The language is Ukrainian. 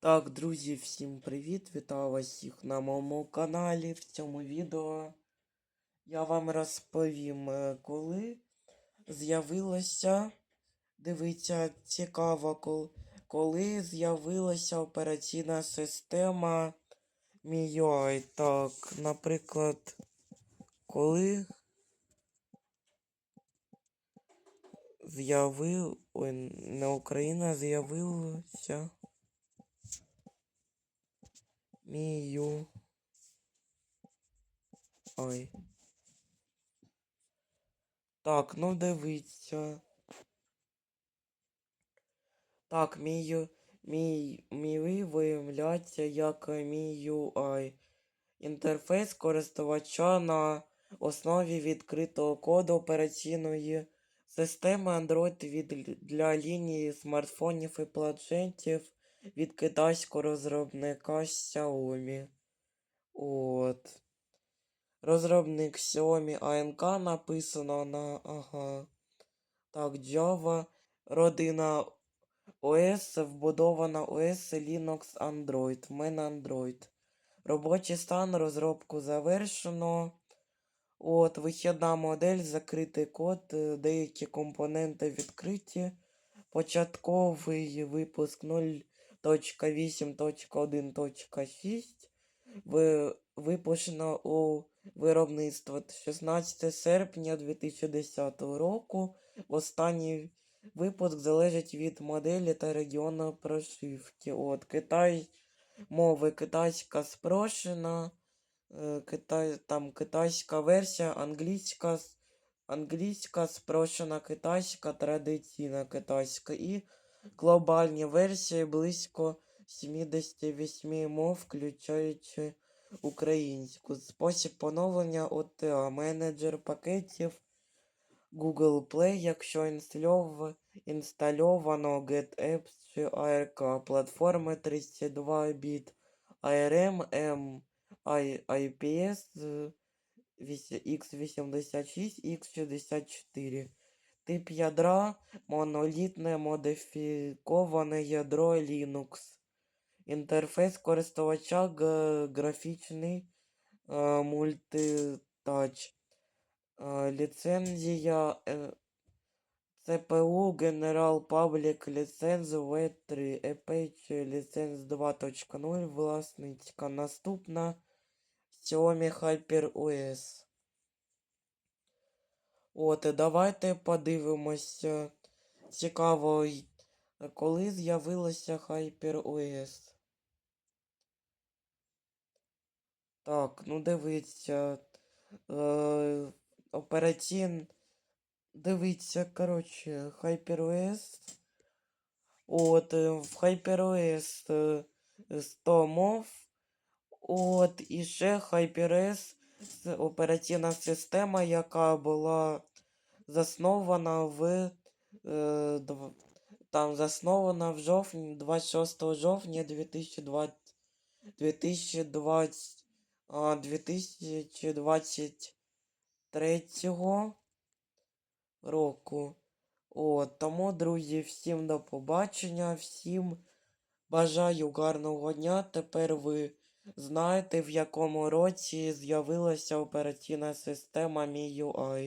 Так, друзі, всім привіт! Вітаю вас всіх на моєму каналі. В цьому відео я вам розповім, е, коли з'явилося. Дивіться, цікаво, коли з'явилася операційна система MIUI. Так, наприклад, коли з'явив. Ой, не Україна з'явилася. Мію. Ой. Так, ну дивіться. Так, мій, мій, мій виявляється як мій UI. Інтерфейс користувача на основі відкритого коду операційної системи Android від, для лінії смартфонів і планшетів від китайського розробника Xiaomi. От. Розробник Xiaomi ANK написано на. Ага. Так, Java. Родина OS, вбудована OS Linux Android. В мене Android. Робочий стан розробку завершено. От, вихідна модель, закритий код, е, деякі компоненти відкриті. Початковий випуск 0.8.1.6. Ви, випущено у виробництво 16 серпня 2010 року. Останній випуск залежить від моделі та регіону прошивки. От, Китай, мови китайська спрощена. Е, Китай, там китайська версія, англійська, англійська спрощена китайська, традиційна китайська і глобальні версії близько 78 мов, включаючи українську. Спосіб поновлення OTA, менеджер пакетів Google Play, якщо інстальов... інстальовано GetApps чи ARK, платформи 32 біт, ARM, M, I, IPS е, вісь- x86, x64. Тип ядра монолітне модифіковане ядро Linux. Інтерфейс користувача графічний е, мультитач. Е, ліцензія е, CPU General Public License V3 Apache License 2.0 власницька. Наступна Xiaomi HyperOS. От, і давайте подивимося. Цікаво, й- коли з'явилася HyperOS. Так, ну дивіться. Е, операційн... Дивіться, коротше, HyperOS. От, е, в HyperOS е, 100 мов. От, і ще HyperOS операційна система, яка була заснована в е, там заснована в жовтні 26 жовтня 2020 2020 2023 року. От, тому, друзі, всім до побачення, всім бажаю гарного дня. Тепер ви знаєте, в якому році з'явилася операційна система MIUI.